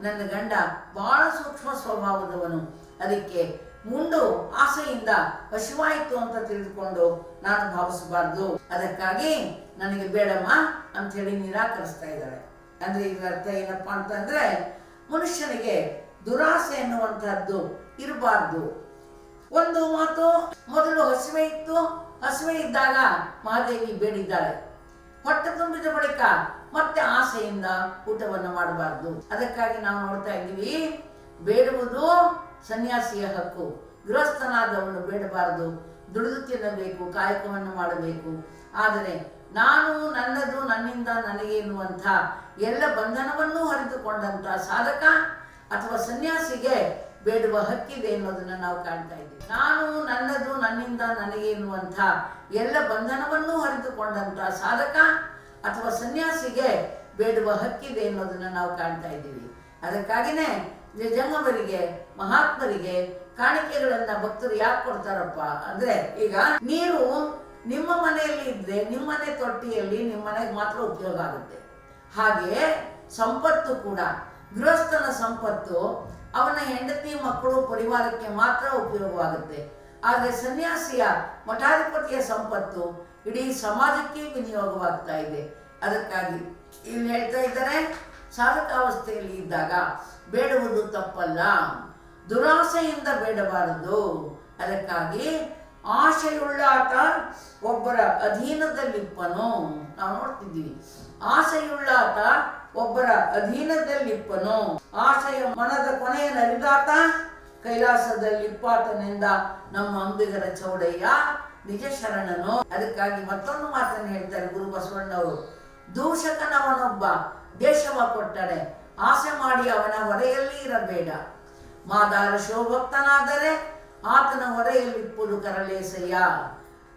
ನನ್ನ ಗಂಡ ಬಹಳ ಸೂಕ್ಷ್ಮ ಸ್ವಭಾವದವನು ಅದಕ್ಕೆ ಮುಂಡು ಆಸೆಯಿಂದ ಹಸಿವಾಯಿತು ಅಂತ ತಿಳಿದುಕೊಂಡು ನಾನು ಭಾವಿಸಬಾರ್ದು. ಅದಕ್ಕಾಗಿ ನನಗೆ ಬೇಡಮ್ಮ ಅಂತ ಹೇಳಿ ನಿರಾಕರಿಸ್ತಾ ಇದ್ದಾಳೆ. ಅಂದ್ರೆ ಇದರ ಅರ್ಥ ಏನಪ್ಪಾ ಅಂತಂದ್ರೆ, ಮನುಷ್ಯನಿಗೆ ದುರಾಸೆ ಎನ್ನುವಂತಹದ್ದು ಇರಬಾರ್ದು. ಒಂದು ಮಾತು ಮೊದಲು ಹಸಿವೆ ಇತ್ತು. ಹಸಿವೆ ಇದ್ದಾಗ ಮಹಾದೇವಿ ಬೇಡಿದ್ದಾಳೆ. ಹೊಟ್ಟೆ ತುಂಬಿದ ಬಳಿಕ ಮತ್ತೆ ಆಸೆಯಿಂದ ಊಟವನ್ನು ಮಾಡಬಾರ್ದು. ಅದಕ್ಕಾಗಿ ನಾವು ನೋಡ್ತಾ ಇದ್ದೀವಿ, ಬೇಡುವುದು ಸನ್ಯಾಸಿಯ ಹಕ್ಕು. ಗೃಹಸ್ಥನಾದವನು ಬೇಡಬಾರದು, ದುಡಿದು ತಿನ್ನಬೇಕು, ಕಾಯಕವನ್ನು ಮಾಡಬೇಕು. ಆದರೆ ನಾನು ನನ್ನದು, ನನ್ನಿಂದ ನನಗೆ ಎನ್ನುವಂಥ ಎಲ್ಲ ಬಂಧನವನ್ನು ಹರಿದುಕೊಂಡಂತ ಸಾಧಕ ಅಥವಾ ಸನ್ಯಾಸಿಗೆ ಬೇಡುವ ಹಕ್ಕಿದೆ ಎನ್ನುವುದನ್ನು ನಾವು ಕಾಣ್ತಾ ಇದ್ದೀವಿ. ನಾನು ನನ್ನದು, ನನ್ನಿಂದ ನನಗೆ ಎನ್ನುವಂಥ ಎಲ್ಲ ಬಂಧನವನ್ನು ಹರಿದುಕೊಂಡಂತ ಸಾಧಕ ಅಥವಾ ಸನ್ಯಾಸಿಗೆ ಬೇಡುವ ಹಕ್ಕಿದೆ ಅನ್ನೋದನ್ನ ನಾವು ಕಾಣ್ತಾ ಇದ್ದೀವಿ. ಅದಕ್ಕಾಗಿನೇ ಜಂಗಮರಿಗೆ ಮಹಾತ್ಮರಿಗೆ ಕಾಣಿಕೆಗಳನ್ನ ಭಕ್ತರು ಯಾಕೆ ಕೊಡ್ತಾರಪ್ಪ ಅಂದ್ರೆ ಈಗ ನೀರು ನಿಮ್ಮ ಮನೆಯಲ್ಲಿ ಇದ್ರೆ ನಿಮ್ಮನೆ ತೊಟ್ಟಿಯಲ್ಲಿ ನಿಮ್ಮನೆಗೆ ಮಾತ್ರ ಉಪಯೋಗ ಆಗುತ್ತೆ. ಹಾಗೆ ಸಂಪತ್ತು ಕೂಡ, ಗೃಹಸ್ಥನ ಸಂಪತ್ತು ಅವನ ಹೆಂಡತಿ ಮಕ್ಕಳು ಪರಿವಾರಕ್ಕೆ ಮಾತ್ರ ಉಪಯೋಗವಾಗುತ್ತೆ. ಆದರೆ ಸನ್ಯಾಸಿಯ ಮಠಾಧಿಪತಿಯ ಸಂಪತ್ತು ಇಡೀ ಸಮಾಜಕ್ಕೆ ವಿನಿಯೋಗವಾಗ್ತಾ ಇದೆ. ಅದಕ್ಕಾಗಿ ಇಲ್ಲಿ ಹೇಳ್ತಾ ಇದ್ದಾರೆ, ಸಾಧಕಾವಸ್ಥೆಯಲ್ಲಿ ಇದ್ದಾಗ ಬೇಡುವುದು ತಪ್ಪಲ್ಲ. ದುರಾಸೆಯಿಂದ ಬೇಡಬಾರದು. ಅದಕ್ಕಾಗಿ ಆಸೆಯುಳ್ಳ ಆತ ಒಬ್ಬರ ಅಧೀನದಲ್ಲಿಪ್ಪನು. ನಾವು ನೋಡ್ತಿದ್ದೀವಿ. ಆಸೆಯುಳ್ಳ ಆತ ಒಬ್ಬರ ಅಧೀನದಲ್ಲಿಪ್ಪನು. ಆಶೆಯ ಮನದ ಕೊನೆಯ ನರಿದಾತ ಕೈಲಾಸದಲ್ಲಿಪ್ಪಾತನೆಂದ ನಮ್ಮ ಅಂಬಿಗರ ಚೌಡಯ್ಯ ನಿಜ ಶರಣನು ಅದಕ್ಕಾಗಿ ಮತ್ತೊಂದು ಮಾತನ್ನು ಹೇಳ್ತಾರೆ ಗುರು ಬಸವಣ್ಣವರು. ದೂಷಕನವನೊಬ್ಬ ದೇಶವ ಕೊಟ್ಟರೆ ಆಸೆ ಮಾಡಿ ಅವನ ಹೊರೆಯಲ್ಲಿ ಇರಬೇಡ. ಮಾದಾರ ಶಿವಭಕ್ತನಾದರೆ ಆತನ ಹೊರೆಯಲ್ಲಿಪ್ಪುದು ಕರಲೇಸಯ್ಯ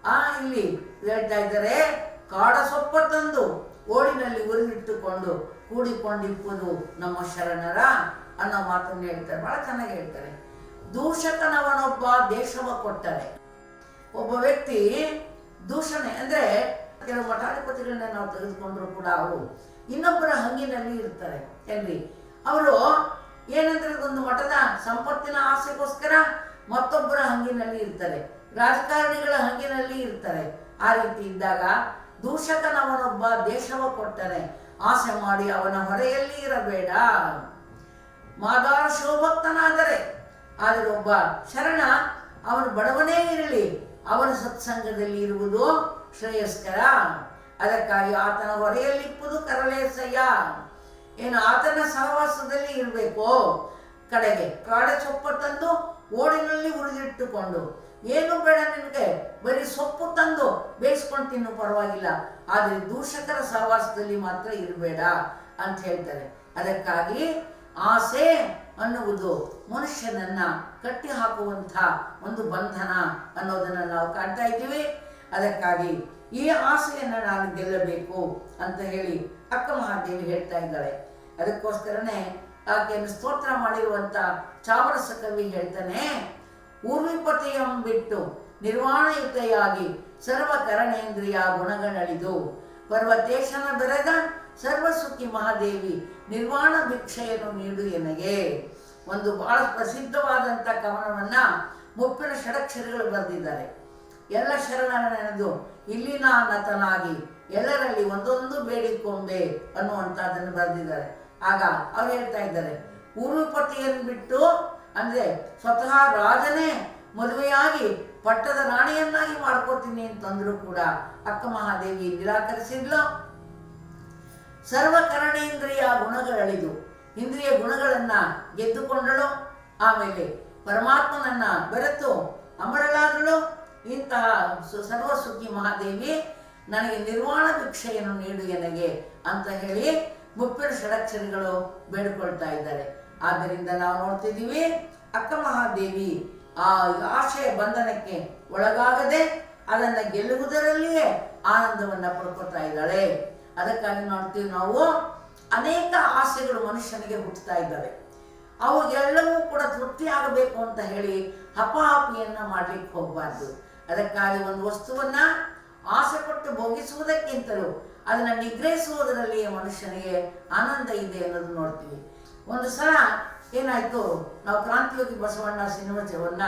ಆ, ಇಲ್ಲಿ ಹೇಳ್ತಾ ಇದ್ದಾರೆ, ಕಾಡ ಸೊಪ್ಪ ತಂದು ಓಡಿನಲ್ಲಿ ಉರಿದಿಟ್ಟುಕೊಂಡು ಕೂಡಿಕೊಂಡಿಪ್ಪುದು ನಮ್ಮ ಶರಣರ ಅನ್ನೋ ಮಾತನ್ನು ಹೇಳ್ತಾರೆ, ಬಹಳ ಚೆನ್ನಾಗಿ ಹೇಳ್ತಾರೆ. ದೂಷಕನವನೊಬ್ಬ ದೇಶವ ಕೊಟ್ಟರೆ, ಒಬ್ಬ ವ್ಯಕ್ತಿ ದೂಷಣೆ, ಅಂದ್ರೆ ಕೆಲವು ಮಠಾಧಿಪತಿಗಳನ್ನ ನಾವು ತೆಗೆದುಕೊಂಡ್ರು ಕೂಡ ಅವರು. ಇನ್ನೊಬ್ಬರ ಹಂಗಿನಲ್ಲಿ ಇರ್ತಾರೆ ಎಲ್ರಿ ಅವರು ಏನಂದ್ರೆ ಒಂದು ಮಠದ ಸಂಪತ್ತಿನ ಆಸೆಗೋಸ್ಕರ ಮತ್ತೊಬ್ಬರ ಹಂಗಿನಲ್ಲಿ ಇರ್ತಾರೆ. ರಾಜಕಾರಣಿಗಳ ಹಂಗಿನಲ್ಲಿ ಇರ್ತಾರೆ. ಆ ರೀತಿ ಇದ್ದಾಗ ದೂಷಕನವನೊಬ್ಬ ದೇಶವ ಕೊಟ್ಟನೆ. ಆಸೆ ಮಾಡಿ ಅವನ ಹೊರೆಯಲ್ಲಿ ಇರಬೇಡ. ಮಾದಾರ ಶಿವಭಕ್ತನಾದರೆ, ಆದರೆ ಒಬ್ಬ ಶರಣ ಅವನು ಬಡವನೇ ಇರಲಿ. ಅವನ ಸತ್ಸಂಗದಲ್ಲಿ ಇರುವುದು ಶ್ರೇಯಸ್ಕರ ಅದಕ್ಕಾಗಿ ಆತನ ಹೊರೆಯಲ್ಲಿಪ್ಪುದು ಕರಲೇಸಯ್ಯ ಏನು ಆತನ ಸಹವಾಸದಲ್ಲಿ ಇರಬೇಕು? ಕಡೆಗೆ ಕಾಡ ಸೊಪ್ಪು ತಂದು ಓಡಿನಲ್ಲಿ ಉರಿದಿಟ್ಟುಕೊಂಡು, ಏನು ಬೇಡ ನಿನಗೆ, ಬರೀ ಸೊಪ್ಪು ತಂದು ಬೇಯಿಸ್ಕೊಂಡು ತಿನ್ನು, ಪರವಾಗಿಲ್ಲ. ಆದರೆ ದೂಷಕರ ಸಹವಾಸದಲ್ಲಿ ಮಾತ್ರ ಇರಬೇಡ, ಅಂತ ಹೇಳ್ತಾರೆ. ಅದಕ್ಕಾಗಿ ಆಸೆ ಅನ್ನುವುದು ಮನುಷ್ಯನನ್ನ ಕಟ್ಟಿ ಹಾಕುವಂಥ ಒಂದು ಬಂಧನ ಅನ್ನೋದನ್ನ ನಾವು ಕಾಣ್ತಾ ಇದ್ದೀವಿ. ಅದಕ್ಕಾಗಿ ಈ ಆಸೆಯನ್ನು ನಾನು ಗೆಲ್ಲಬೇಕು ಅಂತ ಹೇಳಿ ಅಕ್ಕ ಮಹಾದೇವಿ ಹೇಳ್ತಾ ಇದ್ದಾಳೆ. ಅದಕ್ಕೋಸ್ಕರನೇ ಆಕೆಯನ್ನು ಸ್ತೋತ್ರ ಮಾಡಿರುವಂತ ಚಾವರಸ ಕವಿ ಹೇಳ್ತಾನೆ, ಊರ್ವಿಪತಿಯಂ ಬಿಟ್ಟು ನಿರ್ವಾಣಯುತೆಯಾಗಿ ಸರ್ವಕರಣೇಂದ್ರಿಯ ಗುಣಗಳಳಿದು ಪರ್ವತೇಶನ ಬೆರೆದ ಸರ್ವಸುಖಿ ಮಹಾದೇವಿ ನಿರ್ವಾಣ ಭಿಕ್ಷೆಯನ್ನು ನೀಡು ಎನಗೆ. ಒಂದು ಬಹಳ ಪ್ರಸಿದ್ಧವಾದಂಥ ಕವನವನ್ನ ಮುಪ್ಪಿನ ಷಡಕ್ಷರಿಗಳು ಬರೆದಿದ್ದಾರೆ. ಎಲ್ಲ ಶರಣರ ನೆನೆದು ಇಲ್ಲಿ ನತನಾಗಿ ಎಲ್ಲರಲ್ಲಿ ಒಂದೊಂದು ಬೇಡಿಕೊಂಬೆ ಅನ್ನುವಂಥದ್ದನ್ನು ಬರೆದಿದ್ದಾರೆ. ಆಗ ಅವ್ರು ಹೇಳ್ತಾ ಇದ್ದಾರೆ ಊರುಪತಿಯನ್ನು ಬಿಟ್ಟು ಅಂದ್ರೆ ಸ್ವತಃ ರಾಜನೇ ಮದುವೆಯಾಗಿ ಪಟ್ಟದ ರಾಣಿಯನ್ನಾಗಿ ಮಾಡ್ಕೋತೀನಿ ಅಂತಂದ್ರು ಕೂಡ ಅಕ್ಕ ಮಹಾದೇವಿ ನಿರಾಕರಿಸಿದ್ಲು. ಸರ್ವಕರಣೇಂದ್ರಿಯ ಗುಣಗಳಳಿದು ಇಂದ್ರಿಯ ಗುಣಗಳನ್ನ ಗೆದ್ದುಕೊಂಡಳು. ಆಮೇಲೆ ಪರಮಾತ್ಮನನ್ನ ಬೆರೆತು ಅಮರಳಾದಳು. ಇಂತಹ ಸರ್ವಸುಖಿ ಮಹಾದೇವಿ ನನಗೆ ನಿರ್ವಾಣ ಭಿಕ್ಷೆಯನ್ನು ನೀಡು ನನಗೆ ಅಂತ ಹೇಳಿ ಮುಪ್ಪಿನ ಷಡಕ್ಷರಿಗಳು ಬೇಡಿಕೊಳ್ತಾ ಇದ್ದಾರೆ. ಆದ್ದರಿಂದ ನಾವು ನೋಡ್ತಿದ್ದೀವಿ, ಅಕ್ಕ ಮಹಾದೇವಿ ಆ ಆಶಯ ಬಂಧನಕ್ಕೆ ಒಳಗಾಗದೆ ಅದನ್ನು ಗೆಲ್ಲುವುದರಲ್ಲಿಯೇ ಆನಂದವನ್ನ ಪಡ್ಕೊತಾ ಇದ್ದಾಳೆ. ಅದಕ್ಕಾಗಿ ನೋಡ್ತೀವಿ ನಾವು, ಅನೇಕ ಆಸೆಗಳು ಮನುಷ್ಯನಿಗೆ ಹುಟ್ಟುತ್ತಾ ಇದ್ದಾವೆ. ಅವು ಎಲ್ಲವೂ ಕೂಡ ತೃಪ್ತಿ ಆಗಬೇಕು ಅಂತ ಹೇಳಿ ಹಪಾಹಪಿಯನ್ನ ಮಾಡ್ಲಿಕ್ಕೆ ಹೋಗಬಾರ್ದು. ಅದಕ್ಕಾಗಿ ಒಂದು ವಸ್ತುವನ್ನ ಆಸೆ ಕೊಟ್ಟು ಭೋಗಿಸುವುದಕ್ಕಿಂತಲೂ ಅದನ್ನ ನಿಗ್ರಹಿಸುವುದರಲ್ಲಿ ಮನುಷ್ಯನಿಗೆ ಆನಂದ ಇದೆ ಅನ್ನೋದು ನೋಡ್ತೀವಿ. ಒಂದು ಸಲ ಏನಾಯ್ತು, ನಾವು ಕ್ರಾಂತಿಯೋಗಿ ಬಸವಣ್ಣ ಸಿನಿಮಾಚವನ್ನ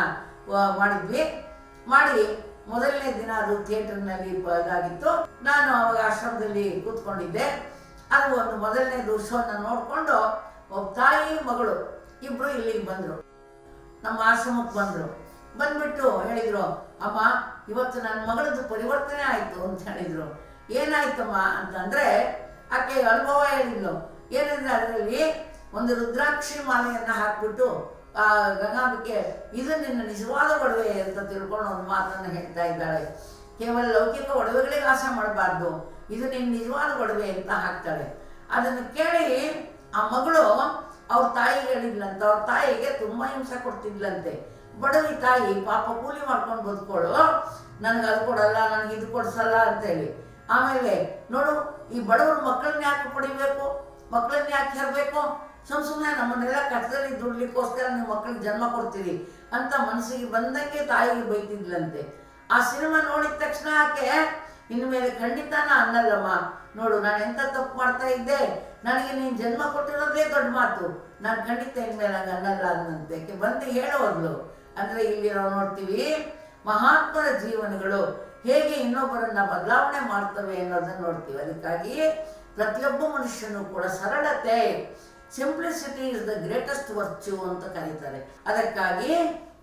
ಮಾಡಿದ್ವಿ. ಮಾಡಿ ಮೊದಲನೇ ದಿನ ಅದು ಥಿಯೇಟರ್ನಲ್ಲಿ ಇದಾಗಿತ್ತು. ನಾನು ಅವಾಗ ಆಶ್ರಮದಲ್ಲಿ ಕೂತ್ಕೊಂಡಿದ್ದೆ. ಅದು ಒಂದು ಮೊದಲನೇ ಶೋನ ನೋಡಿಕೊಂಡು ಒಬ್ಬ ತಾಯಿ, ಮಗಳು ಇಬ್ರು ಇಲ್ಲಿಗೆ ಬಂದರು. ನಮ್ಮ ಆಶ್ರಮಕ್ಕೆ ಬಂದರು. ಬಂದ್ಬಿಟ್ಟು ಹೇಳಿದ್ರು ಅಮ್ಮ, ಇವತ್ತು ನನ್ನ ಮಗಳದ್ದು ಪರಿವರ್ತನೆ ಆಯಿತು ಅಂತ ಹೇಳಿದರು. ಏನಾಯ್ತಮ್ಮ ಅಂತಂದರೆ, ಆಕೆ ಅನುಭವ ಹೇಳಿದ್ಲು. ಏನಂದರೆ ಅದರಲ್ಲಿ, ಒಂದು ರುದ್ರಾಕ್ಷಿ ಮಾಲೆಯನ್ನು ಹಾಕ್ಬಿಟ್ಟು, ಆ, ಗಂಗಾಂಬಿಕೆ, ಇದು ನಿನ್ನ ನಿಜವಾದ ಒಡವೆ ಅಂತ ತಿಳ್ಕೊಂಡು ಒಂದು ಮಾತನ್ನು ಹೇಳ್ತಾ ಇದ್ದಾಳೆ. ಕೇವಲ ಲೌಕಿಕ ಒಡವೆಗಳಿಗೆ ಆಸೆ ಮಾಡಬಾರ್ದು. ಇದು ನಿನ್ನ ನಿಜವಾದ ಒಡವೆ ಅಂತ ಹಾಕ್ತಾಳೆ. ಅದನ್ನು ಕೇಳಿ, ಆ ಮಗಳು ಅವ್ರ ತಾಯಿಗೆ ಹೇಳಿದ್ಲಂತ. ಅವ್ರ ತಾಯಿಗೆ ತುಂಬ ಹಿಂಸೆ ಕೊಡ್ತಿದ್ಲಂತೆ. ಬಡವಿ ತಾಯಿ ಪಾಪ ಕೂಲಿ ಮಾಡ್ಕೊಂಡು ಬದುಕೊಳ್ಳು ನನಗೆ ಅದು ಕೊಡಲ್ಲ, ನನಗೆ ಇದು ಕೊಡಿಸಲ್ಲ ಅಂತೇಳಿ. ಆಮೇಲೆ ನೋಡು, ಈ ಬಡವರು ಮಕ್ಕಳನ್ನ ಯಾಕೆ ಪಡಿಬೇಕು? ಮಕ್ಕಳನ್ನ ಯಾಕೆ ಹೇಳಬೇಕು ಸುಮ್ ಸುಮ್ಮನೆ ನಮ್ಮನ್ನೆಲ್ಲ ಕಷ್ಟದಲ್ಲಿ ದುಡ್ಲಿಕ್ಕೋಸ್ಕರ ನೀವು ಮಕ್ಕಳಿಗೆ ಜನ್ಮ ಕೊಡ್ತೀರಿ ಅಂತ ಮನಸ್ಸಿಗೆ ಬಂದಂಗೆ ತಾಯಿಗೆ ಬೈತಿದ್ಲಂತೆ. ಆ ಸಿನಿಮಾ ನೋಡಿದ ತಕ್ಷಣ ಆಕೆ ಇನ್ಮೇಲೆ ಖಂಡಿತ ನಾ ಅನ್ನಲ್ಲಮ್ಮ. ನೋಡು, ನಾನು ಎಂತ ತಪ್ಪು ಮಾಡ್ತಾ ಇದ್ದೆ? ನನಗೆ ನೀನು ಜನ್ಮ ಕೊಟ್ಟಿರೋದೇ ದೊಡ್ಡ ಮಾತು. ನಾನು ಖಂಡಿತ ಇನ್ಮೇಲೆ ಹಂಗೆ ಅನ್ನಲ್ಲ ಅನ್ನಂತೆ ಬಂದು ಹೇಳೋದ್ಲು. ಅಂದ್ರೆ ಇಲ್ಲಿ ನಾವು ನೋಡ್ತೀವಿ, ಮಹಾತ್ಮರ ಜೀವನಗಳು ಹೇಗೆ ಇನ್ನೊಬ್ಬರನ್ನ ಬದಲಾವಣೆ ಮಾಡ್ತವೆ ಅನ್ನೋದನ್ನ ನೋಡ್ತೀವಿ. ಅದಕ್ಕಾಗಿ ಪ್ರತಿಯೊಬ್ಬ ಮನುಷ್ಯನು ಕೂಡ ಸರಳತೆ simplicity is the greatest virtue ಅಂತ ಕರೀತಾರೆ. ಅದಕ್ಕಾಗಿ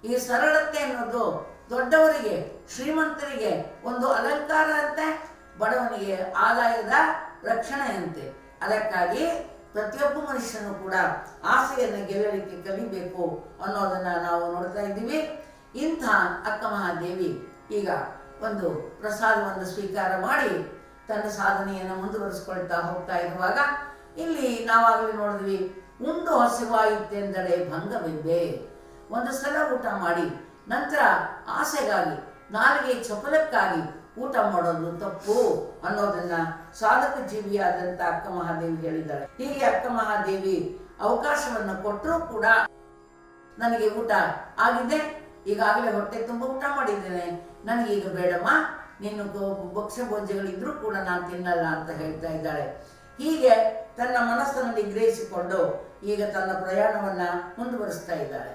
ಈ ಸರಳತೆ ಅನ್ನೋದು ದೊಡ್ಡವರಿಗೆ, ಶ್ರೀಮಂತರಿಗೆ ಒಂದು ಅಲಂಕಾರ ಅಂತೆ, ಬಡವನಿಗೆ ಆದಾಯದ ರಕ್ಷಣೆಯಂತೆ. ಅದಕ್ಕಾಗಿ ಪ್ರತಿಯೊಬ್ಬ ಮನುಷ್ಯನು ಕೂಡ ಆಸೆಯನ್ನು ಗೆಲ್ಲಲಿಕ್ಕೆ ಕಲಿಬೇಕು ಅನ್ನೋದನ್ನ ನಾವು ನೋಡ್ತಾ ಇದ್ದೀವಿ. ಇಂಥ ಅಕ್ಕ ಮಹಾದೇವಿ ಈಗ ಒಂದು ಪ್ರಸಾದವನ್ನು ಸ್ವೀಕಾರ ಮಾಡಿ ತನ್ನ ಸಾಧನೆಯನ್ನು ಮುಂದುವರಿಸ್ಕೊಳ್ತಾ ಹೋಗ್ತಾ ಇರುವಾಗ ಇಲ್ಲಿ ನಾವಾಗಲೇ ನೋಡಿದ್ವಿ, ಉಂಡು ಹಸಿವಾಯಿತೆಂದರೆ ಭಂಗವಿದ್ದೆ. ಒಂದು ಸಲ ಊಟ ಮಾಡಿ ನಂತರ ಆಸೆಗಾಗಿ ನಾಲಿಗೆ ಚಪಲಕ್ಕಾಗಿ ಊಟ ಮಾಡೋದು ತಪ್ಪು ಅನ್ನೋದನ್ನ ಸಾಧಕ ಜೀವಿಯಾದಂತ ಅಕ್ಕ ಮಹಾದೇವಿ ಹೇಳಿದ್ದಾಳೆ ಹೀಗೆ ಅಕ್ಕ ಮಹಾದೇವಿ ಅವಕಾಶವನ್ನು ಕೊಟ್ಟರೂ ಕೂಡ ನನಗೆ ಊಟ ಆಗಿದೆ. ಈಗಾಗಲೇ ಹೊಟ್ಟೆ ತುಂಬ ಊಟ ಮಾಡಿದ್ದೇನೆ. ನನಗೀಗ ಬೇಡಮ್ಮ, ನೀನು ಭಕ್ಷ್ಯ ಭೋಜ್ಯಗಳಿದ್ರೂ ಕೂಡ ನಾನು ತಿನ್ನಲ್ಲ ಅಂತ ಹೇಳ್ತಾ ಇದ್ದಾಳೆ. ಹೀಗೆ ತನ್ನ ಮನಸ್ಸನ್ನು ನಿಗ್ರಹಿಸಿಕೊಂಡು ಈಗ ತನ್ನ ಪ್ರಯಾಣವನ್ನ ಮುಂದುವರಿಸ್ತಾ ಇದ್ದಾಳೆ.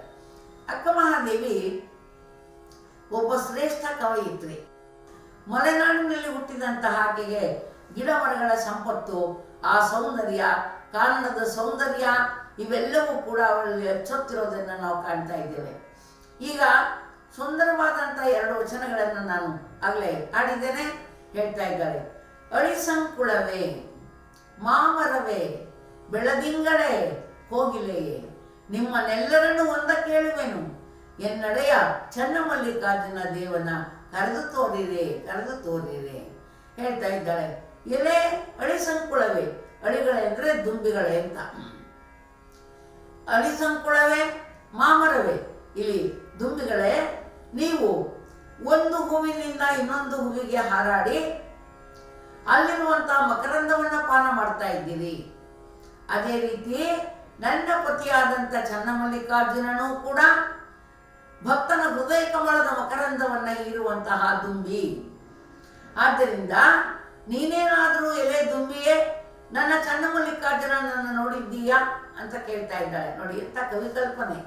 ಅಕ್ಕ ಮಹಾದೇವಿ ಒಬ್ಬ ಶ್ರೇಷ್ಠ ಕವಯಿತ್ರಿ. ಮಲೆನಾಡಿನಲ್ಲಿ ಹುಟ್ಟಿದಂತಹ ಆಕೆಗೆ ಗಿಡ ಮರಗಳ ಸಂಪತ್ತು, ಆ ಸೌಂದರ್ಯ, ಕಾರಣದ ಸೌಂದರ್ಯ, ಇವೆಲ್ಲವೂ ಕೂಡ ಅವಳಲ್ಲಿ ಎಚ್ಚೊತ್ತಿರೋದನ್ನು ನಾವು ಕಾಣ್ತಾ ಇದ್ದೇವೆ. ಈಗ ಸುಂದರವಾದಂಥ ಎರಡು ವಚನಗಳನ್ನು ನಾನು ಆಗಲೇ ಆಡಿದ್ದೇನೆ ಹೇಳ್ತಾ ಇದ್ದಾರೆ. ಅಳಿಸಂಕುಳವೇ ಮಾಮರವೇ ಬೆಳದಿಂಗಳೇ ನಿಮ್ಮನ್ನೆಲ್ಲರನ್ನು ಒಂದ ಕೇಳುವೆನು. ಎನ್ನಡೆಯ ಚನ್ನಮಲ್ಲಿಕಾರ್ಜುನ ದೇವನ ಕರೆದು ತೋರಿರೆ ಕರೆದು ತೋರಿರೆ, ಹೇಳ್ತಾ ಇದ್ದಾಳೆ. ಎಲೆ ಅಳಿಸಂಕುಳವೇ ಅಳಿಗಳೇ ಅಂದ್ರೆ ದುಂಬಿಗಳೇ ಅಂತ. ಅಳಿಸಂಕುಳವೇ ಮಾಮರವೇ, ಇಲ್ಲಿ ದುಂಬಿಗಳೇ, ನೀವು ಒಂದು ಹೂವಿನಿಂದ ಇನ್ನೊಂದು ಹೂವಿಗೆ ಹಾರಾಡಿ ಅಲ್ಲಿರುವಂತಹ ಮಕರಂದವನ್ನ ಪಾನ ಮಾಡ್ತಾ ಇದ್ದೀರಿ. ಅದೇ ರೀತಿ ನನ್ನ ಪತಿಯಾದಂಥ ಚನ್ನಮಲ್ಲಿಕಾರ್ಜುನನು ಕೂಡ ಭಕ್ತನ ಹೃದಯ ಕಮಲದ ಮಕರಂದವನ್ನ ಹೀರುವಂತಹ ದುಂಬಿ. ಆದ್ದರಿಂದ ನೀನೇನಾದರೂ ಎಲೆ ದುಂಬಿಯೇ ನನ್ನ ಚನ್ನಮಲ್ಲಿಕಾರ್ಜುನನನ್ನು ನೋಡಿದ್ದೀಯಾ ಅಂತ ಕೇಳ್ತಾ ಇದ್ದಾಳೆ. ನೋಡಿ ಎಂತ ಕವಿ ಕಲ್ಪನೆ